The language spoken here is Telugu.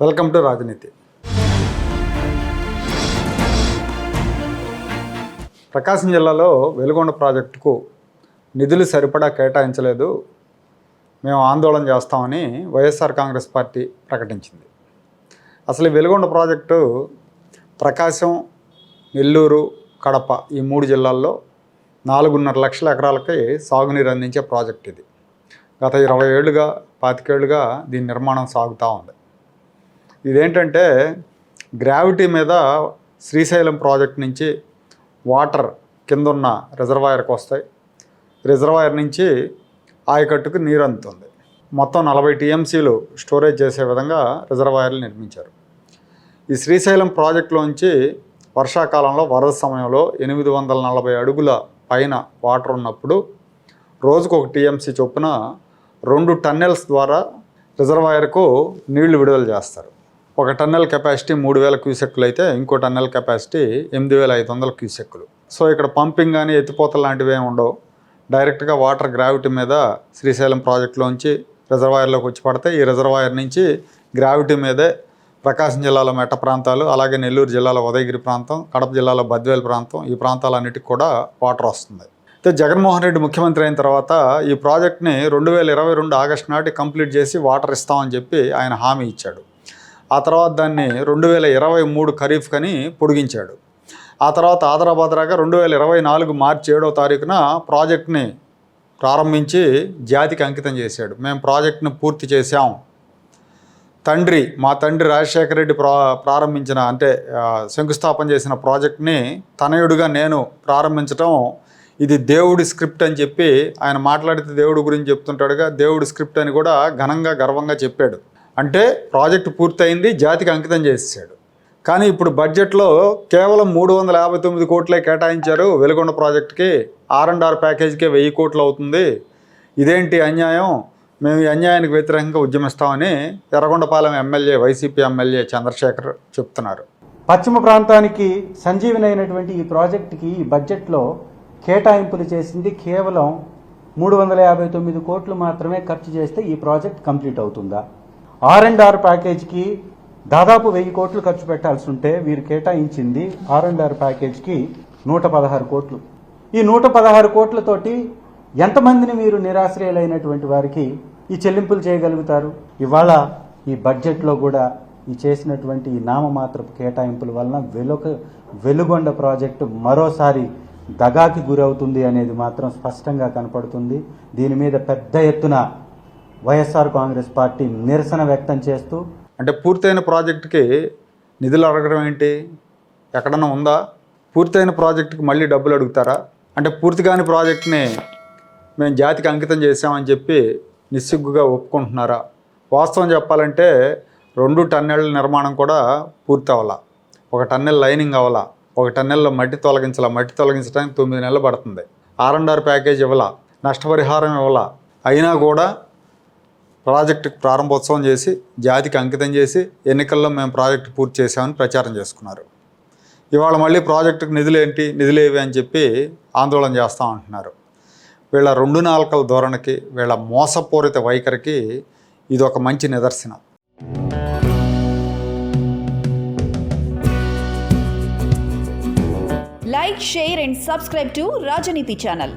వెల్కమ్ టు రాజనీతి. ప్రకాశం జిల్లాలో వెలుగొండ ప్రాజెక్టుకు నిధులు సరిపడా కేటాయించలేదు. మేము ఆందోళన చేస్తామని వైఎస్ఆర్ కాంగ్రెస్ పార్టీ ప్రకటించింది. అసలు వెలుగొండ ప్రాజెక్టు ప్రకాశం నెల్లూరు కడప ఈ మూడు జిల్లాల్లో నాలుగున్నర లక్షల ఎకరాలకి సాగునీరు అందించే ప్రాజెక్ట్ ఇది. గత ఇరవై ఏళ్ళుగా పాతికేళ్ళుగా దీని నిర్మాణం సాగుతూ ఉంది. ఇదేంటంటే గ్రావిటీ మీద శ్రీశైలం ప్రాజెక్ట్ నుంచి వాటర్ కింద ఉన్న రిజర్వాయర్కి వస్తాయి. రిజర్వాయర్ నుంచి ఆయకట్టుకు నీరు అందుతుంది. మొత్తం నలభై టీఎంసీలు స్టోరేజ్ చేసే విధంగా రిజర్వాయర్లు నిర్మించారు. ఈ శ్రీశైలం ప్రాజెక్టులోంచి వర్షాకాలంలో వరద సమయంలో ఎనిమిది వందల నలభై అడుగుల పైన వాటర్ ఉన్నప్పుడు రోజుకు ఒక టీఎంసీ చొప్పున రెండు టన్నెల్స్ ద్వారా రిజర్వాయర్కు నీళ్ళు విడుదల చేస్తారు. ఒక టన్నెల్ కెపాసిటీ మూడు వేల క్యూసెక్కులు అయితే ఇంకో టన్నెల్ కెపాసిటీ ఎనిమిది వేల ఐదు వందల క్యూసెక్కులు. సో ఇక్కడ పంపింగ్ కానీ ఎత్తిపోతలు లాంటివి ఏమి ఉండవు. డైరెక్ట్గా వాటర్ గ్రావిటీ మీద శ్రీశైలం ప్రాజెక్టులోంచి రిజర్వాయర్లోకి వచ్చి పడితే ఈ రిజర్వాయర్ నుంచి గ్రావిటీ మీదే ప్రకాశం జిల్లాలో మెట్ట ప్రాంతాలు అలాగే నెల్లూరు జిల్లాలో ఉదయగిరి ప్రాంతం కడప జిల్లాలో బద్వేల ప్రాంతం ఈ ప్రాంతాలన్నిటికి కూడా వాటర్ వస్తుంది. అయితే జగన్మోహన్ రెడ్డి ముఖ్యమంత్రి అయిన తర్వాత ఈ ప్రాజెక్ట్ని రెండు వేల ఇరవై రెండు ఆగస్టు నాటి కంప్లీట్ చేసి వాటర్ ఇస్తామని చెప్పి ఆయన హామీ ఇచ్చాడు. ఆ తర్వాత దాన్ని రెండు వేల ఇరవై మూడు ఖరీఫ్ కని పొడిగించాడు. ఆ తర్వాత ఆదరాబాదరాగా రెండు వేల ఇరవై నాలుగు మార్చి ఏడో తారీఖున ప్రాజెక్ట్ని ప్రారంభించి జాతికి అంకితం చేశాడు. మేము ప్రాజెక్ట్ని పూర్తి చేశాం. తండ్రి మా తండ్రి రాజశేఖర రెడ్డి ప్రా ప్రారంభించిన అంటే శంకుస్థాపన చేసిన ప్రాజెక్ట్ని తనయుడిగా నేను ప్రారంభించటం ఇది దేవుడి స్క్రిప్ట్ అని చెప్పి ఆయన మాట్లాడితే దేవుడి గురించి చెప్తుంటాడుగా దేవుడి స్క్రిప్ట్ అని కూడా ఘనంగా గర్వంగా చెప్పాడు. అంటే ప్రాజెక్టు పూర్తయింది జాతికి అంకితం చేసేసాడు కానీ ఇప్పుడు బడ్జెట్లో కేవలం మూడు వందల యాభై తొమ్మిది కోట్లే కేటాయించారు వెలుగొండ ప్రాజెక్టుకి ఆర్ అండ్ ఆర్ ప్యాకేజీకే వెయ్యి కోట్లు అవుతుంది. ఇదేంటి అన్యాయం? మేము ఈ అన్యాయానికి వ్యతిరేకంగా ఉద్యమిస్తామని Yerragondapalem MLA YCP MLA Chandrasekhar చెప్తున్నారు. పశ్చిమ ప్రాంతానికి సంజీవని అయినటువంటి ఈ ప్రాజెక్టుకి ఈ బడ్జెట్లో కేటాయింపులు చేసింది కేవలం మూడు వందల యాభై తొమ్మిది కోట్లు మాత్రమే ఖర్చు చేస్తే ఈ ప్రాజెక్ట్ కంప్లీట్ అవుతుందా? ఆర్ అండ్ ఆర్ ప్యాకేజ్కి దాదాపు వెయ్యి కోట్లు ఖర్చు పెట్టాల్సి ఉంటే వీరు కేటాయించింది ఆర్ అండ్ ఆర్ ప్యాకేజ్కి నూట పదహారు కోట్లు. ఈ నూట పదహారు కోట్లతోటి ఎంతమందిని మీరు నిరాశ్రయులైనటువంటి వారికి ఈ చెల్లింపులు చేయగలుగుతారు? ఇవాళ ఈ బడ్జెట్లో కూడా ఈ చేసినటువంటి ఈ నామమాత్రపు కేటాయింపుల వలన వెలుక వెలుగొండ ప్రాజెక్టు మరోసారి దగాకి గురవుతుంది అనేది మాత్రం స్పష్టంగా కనపడుతుంది. దీని మీద పెద్ద ఎత్తున వైఎస్ఆర్ కాంగ్రెస్ పార్టీ నిరసన వ్యక్తం చేస్తూ అంటే పూర్తయిన ప్రాజెక్టుకి నిధులు అడగడం ఏంటి? ఎక్కడన్నా ఉందా? పూర్తయిన ప్రాజెక్టుకి మళ్ళీ డబ్బులు అడుగుతారా? అంటే పూర్తి కాని ప్రాజెక్ట్ని మేము జాతికి అంకితం చేసామని చెప్పి నిస్సిగ్గుగా ఒప్పుకుంటున్నారా? వాస్తవం చెప్పాలంటే రెండు టన్నెళ్ళ నిర్మాణం కూడా పూర్తి అవ్వాలా. ఒక టన్నెల్ లైనింగ్ అవ్వాలా. ఒక టన్నెల్లో మట్టి తొలగించాలా. మట్టి తొలగించడానికి తొమ్మిది నెలలు పడుతుంది. ఆర్ అండ్ ఆర్ ప్యాకేజ్ ఇవ్వాలా. నష్టపరిహారం ఇవ్వాలా. అయినా కూడా ప్రాజెక్టుకి ప్రారంభోత్సవం చేసి జాతికి అంకితం చేసి ఎన్నికల్లో మేము ప్రాజెక్టు పూర్తి చేసామని ప్రచారం చేసుకున్నారు. ఇవాళ మళ్ళీ ప్రాజెక్టుకు నిధులు ఏంటి నిధులు ఏవి అని చెప్పి ఆందోళన చేస్తాం అంటున్నారు వీళ్ళ రెండు నాలుకల ధోరణికి వీళ్ళ మోసపూరిత వైఖరికి ఇది ఒక మంచి నిదర్శనం. Like share and subscribe to Rajaneethi channel